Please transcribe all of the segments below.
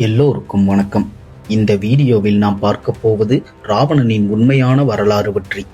எல்லோருக்கும் வணக்கம். இந்த வீடியோவில் நாம் பார்க்க போவது ராவணனின் உண்மையான வரலாறு பற்றி.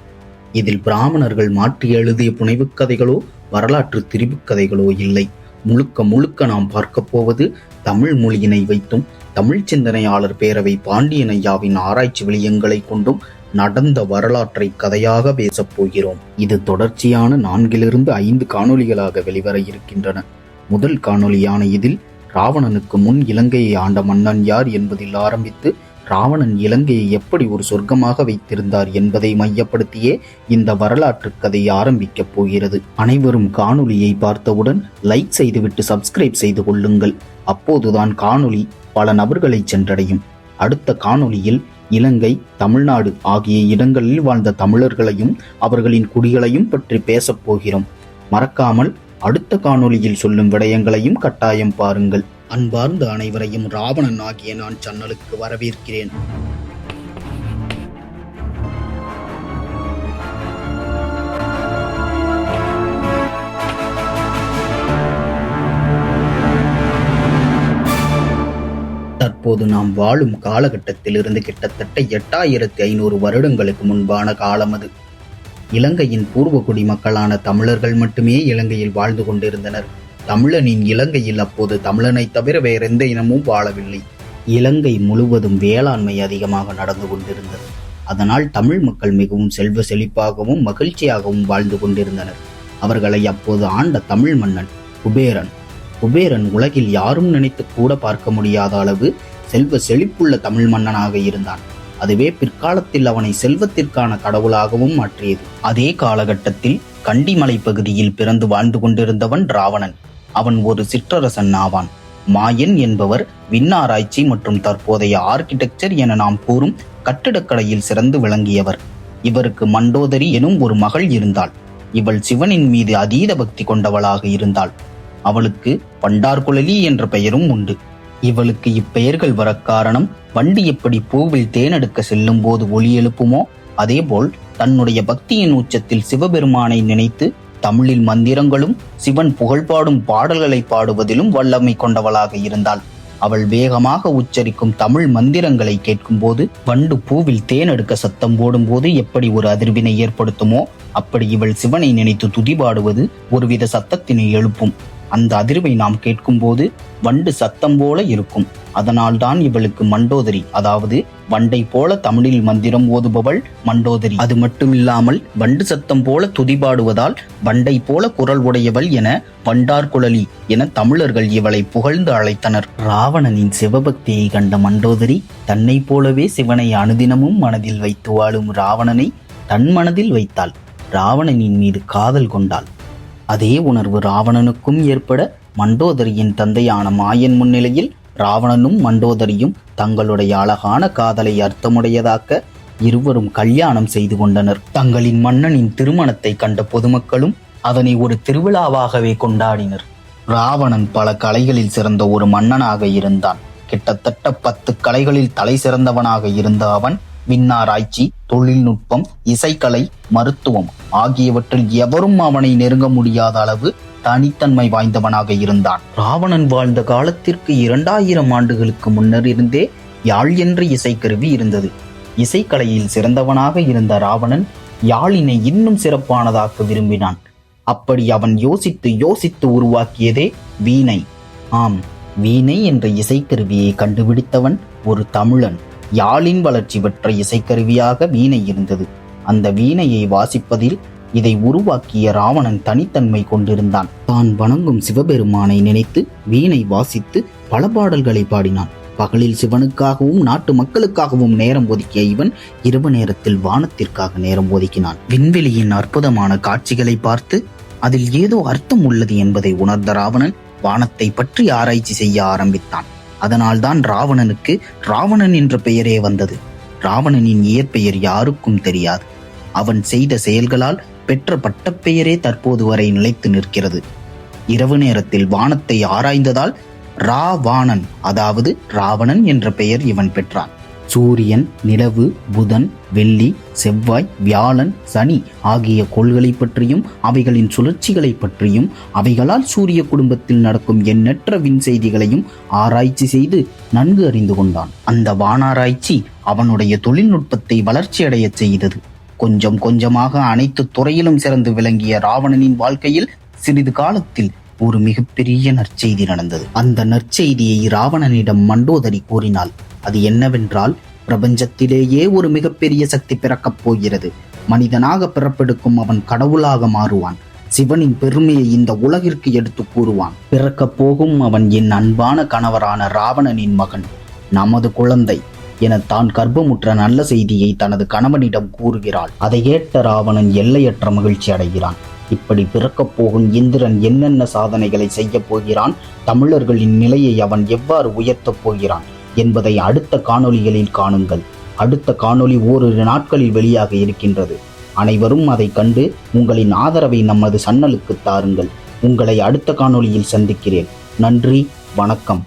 இதில் பிராமணர்கள் மாற்றி எழுதிய புனைவுக் கதைகளோ வரலாற்று திரிவுக் கதைகளோ இல்லை. முழுக்க முழுக்க நாம் பார்க்க போவது தமிழ் மொழியினை வைத்தும் தமிழ் சிந்தனையாளர் பேரவை பாண்டியன் ஐயாவின் ஆராய்ச்சி விளியங்களை கொண்டும் நடந்த வரலாற்றை கதையாக பேசப் போகிறோம். இது தொடர்ச்சியான நான்கிலிருந்து ஐந்து காணொளிகளாக வெளிவர இருக்கின்றன. முதல் காணொலியான இதில் ராவணனுக்கு முன் இலங்கையை ஆண்ட மன்னன் யார் என்பதில் ஆரம்பித்து ராவணன் இலங்கையை எப்படி ஒரு சொர்க்கமாக வைத்திருந்தார் என்பதை மையப்படுத்தியே இந்த வரலாற்று கதை ஆரம்பிக்கப் போகிறது. அனைவரும் காணொளியை பார்த்தவுடன் லைக் செய்துவிட்டு சப்ஸ்கிரைப் செய்து கொள்ளுங்கள். அப்போதுதான் காணொளி பல நபர்களை சென்றடையும். அடுத்த காணொளியில் இலங்கை தமிழ்நாடு ஆகிய இடங்களில் வாழ்ந்த தமிழர்களையும் அவர்களின் குடிகளையும் பற்றி பேசப் போகிறோம். மறக்காமல் அடுத்த காணொளியில் சொல்லும் விடயங்களையும் கட்டாயம் பாருங்கள். அன்பார்ந்த அனைவரையும் ராவணன் ஆகிய நான் சன்னலுக்கு வரவேற்கிறேன். தற்போது நாம் வாழும் காலகட்டத்திலிருந்து கிட்டத்தட்ட எட்டாயிரத்தி ஐநூறு வருடங்களுக்கு முன்பான காலம் அது இலங்கையின் பூர்வ குடிமக்களான தமிழர்கள் மட்டுமே இலங்கையில் வாழ்ந்து கொண்டிருந்தனர். தமிழனின் இலங்கையில் அப்போது தமிழனைத் தவிர வேறெந்த இனமும் வாழவில்லை. இலங்கை முழுவதும் வேளாண்மை அதிகமாக நடந்து கொண்டிருந்தது. அதனால் தமிழ் மக்கள் மிகவும் செல்வ செழிப்பாகவும் மகிழ்ச்சியாகவும் வாழ்ந்து கொண்டிருந்தனர். அவர்களை அப்போது ஆண்ட தமிழ் மன்னன் குபேரன். குபேரன் உலகில் யாரும் நினைத்து கூட பார்க்க முடியாத அளவு செல்வ செழிப்புள்ள தமிழ் மன்னனாக இருந்தான். அதுவே பிற்காலத்தில் அவனை செல்வத்திற்கான கடவுளாகவும் மாற்றியது. அதே காலகட்டத்தில் கண்டிமலை பகுதியில் பிறந்து வாழ்ந்து கொண்டிருந்தவன் ராவணன். அவன் ஒரு சிற்றரசன் ஆவான். மாயன் என்பவர் விண்ணாராய்ச்சி மற்றும் தற்போதைய ஆர்கிடெக்சர் என நாம் கூறும் கட்டிடக்கலையில் சிறந்து விளங்கியவர். இவருக்கு மண்டோதரி எனும் ஒரு மகள் இருந்தாள். இவள் சிவனின் மீது அதீத பக்தி கொண்டவளாக இருந்தாள். அவளுக்கு பண்டார்குழலி என்ற பெயரும் உண்டு. இவளுக்கு இப்பெயர்கள் வர காரணம் வண்டி எப்படி பூவில் தேனெடுக்க செல்லும் போது ஒளி எழுப்புமோ அதேபோல் தன்னுடைய பக்தியின் உச்சத்தில் சிவபெருமானை நினைத்து தமிழில் மந்திரங்களும் சிவன் புகழ்பாடும் பாடல்களை பாடுவதிலும் வல்லமை கொண்டவளாக இருந்தாள். அவள் வேகமாக உச்சரிக்கும் தமிழ் மந்திரங்களை கேட்கும்போது வண்டு பூவில் தேனெடுக்க சத்தம் போடும்போது எப்படி ஒரு அதிர்வினை ஏற்படுத்துமோ அப்படி இவள் சிவனை நினைத்து துதிபாடுவது ஒருவித சத்தத்தினை எழுப்பும். அந்த அதிர்வை நாம் கேட்கும்போது வண்டு சத்தம் போல இருக்கும். அதனால்தான் இவளுக்கு மண்டோதரி அதாவது வண்டை போல தமிழில் மந்திரம் ஓதுபவள் மண்டோதரி. அது மட்டுமில்லாமல் வண்டு சத்தம் போல துதிபாடுவதால் வண்டை போல குரல் உடையவள் என வண்டார்குழலி என தமிழர்கள் இவளை புகழ்ந்து அழைத்தனர். ராவணனின் சிவபக்தியை கண்ட மண்டோதரி தன்னை போலவே சிவனை அனுதினமும் மனதில் வைத்து வாழும் ராவணனை தன் மனதில் வைத்தாள். ராவணனின் மீது காதல் கொண்டாள். அதே உணர்வு ராவணனுக்கும் ஏற்பட மண்டோதரியின் தந்தையான மாயன் முன்னிலையில் ராவணனும் மண்டோதரியும் தங்களுடைய அழகான காதலை அர்த்தமுடையதாக்க இருவரும் கல்யாணம் செய்து கொண்டனர். தங்களின் மன்னனின் திருமணத்தை கண்ட பொதுமக்களும் அதனை ஒரு திருவிழாவாகவே கொண்டாடினர். ராவணன் பல கலைகளில் சிறந்த ஒரு மன்னனாக இருந்தான். கிட்டத்தட்ட பத்து கலைகளில் தலை சிறந்தவனாக இருந்த அவன் விண்ணாராய்ச்சி தொழில்நுட்பம் இசைக்கலை மருத்துவம் ஆகியவற்றில் எவரும் அவனை நெருங்க முடியாத அளவு தனித்தன்மை வாய்ந்தவனாக இருந்தான். ராவணன் வாழ்ந்த காலத்திற்கு இரண்டாயிரம் ஆண்டுகளுக்கு முன்னர் இருந்தே யாழ் என்ற இசைக்கருவி இருந்தது. இசைக்கலையில் சிறந்தவனாக இருந்த ராவணன் யாழினை இன்னும் சிறப்பானதாக்க விரும்பினான். அப்படி அவன் யோசித்து யோசித்து உருவாக்கியதே வீணை. ஆம் வீணை என்ற இசைக்கருவியை கண்டுபிடித்தவன் ஒரு தமிழன். யாழின் வளர்ச்சி பெற்ற இசைக்கருவியாக வீணை இருந்தது. அந்த வீணையை வாசிப்பதில் இதை உருவாக்கிய ராவணன் தனித்தன்மை கொண்டிருந்தான். தான் வணங்கும் சிவபெருமானை நினைத்து வீணை வாசித்து பல பாடல்களை பாடினான். பகலில் சிவனுக்காகவும் நாட்டு மக்களுக்காகவும் நேரம் ஒதுக்கிய இவன் இரவு நேரத்தில் வானத்திற்காக நேரம் ஒதுக்கினான். விண்வெளியின் அற்புதமான காட்சிகளை பார்த்து அதில் ஏதோ அர்த்தம் உள்ளது என்பதை உணர்ந்த ராவணன் வானத்தை பற்றி ஆராய்ச்சி செய்ய ஆரம்பித்தான். அதனால்தான் ராவணனுக்கு ராவணன் என்ற பெயரே வந்தது. ராவணனின் இயற்பெயர் யாருக்கும் தெரியாது. அவன் செய்த செயல்களால் பெற்ற பட்டப்பெயரே தற்போது வரை நிலைத்து நிற்கிறது. இரவு நேரத்தில் வானத்தை ஆராய்ந்ததால் ராவாணன் அதாவது ராவணன் என்ற பெயர் இவன் பெற்றான். சூரியன் நிலவு புதன் வெள்ளி செவ்வாய் வியாழன் சனி ஆகிய கோள்களை பற்றியும் அவைகளின் சுழற்சிகளை பற்றியும் அவைகளால் சூரிய குடும்பத்தில் நடக்கும் எண்ணற்ற விண் செய்திகளையும் ஆராய்ச்சி செய்து நன்கு அறிந்து கொண்டான். அந்த வானாராய்ச்சி அவனுடைய தொழில்நுட்பத்தை வளர்ச்சியடையச் செய்தது. கொஞ்சம் கொஞ்சமாக அனைத்து துறையிலும் சிறந்து விளங்கிய ராவணனின் வாழ்க்கையில் சிறிது காலத்தில் ஒரு மிகப்பெரிய நற்செய்தி நடந்தது. அந்த நற்செய்தியை ராவணனிடம் மண்டோதரி கூறினாள். அது என்னவென்றால் பிரபஞ்சத்திலேயே ஒரு மிகப்பெரிய சக்தி பிறக்கப் போகிறது. மனிதனாக பிறப்பெடுக்கும் அவன் கடவுளாக மாறுவான். சிவனின் பெருமையை இந்த உலகிற்கு எடுத்து கூறுவான். பிறக்கப் போகும் அவன் என் அன்பான கணவரான ராவணனின் மகன் நமது குழந்தை என தான் கர்ப்பமுற்ற நல்ல செய்தியை தனது கணவனிடம் கூறுகிறாள். அதை ஏற்ற ராவணன் எல்லையற்ற மகிழ்ச்சி அடைகிறான். இப்படி பிறக்கப் போகும் இந்திரன் என்னென்ன சாதனைகளை செய்யப் போகிறான்? தமிழர்களின் நிலையை அவன் எவ்வாறு உயர்த்தப் போகிறான்? என்பதை அடுத்த காணொளிகளில் காணுங்கள். அடுத்த காணொளி ஓரிரு நாட்களில் வெளியாக இருக்கின்றது. அனைவரும் அதை கண்டு உங்களின் ஆதரவை நமது சன்னலுக்கு தாருங்கள். உங்களை அடுத்த காணொளியில் சந்திக்கிறேன். நன்றி வணக்கம்.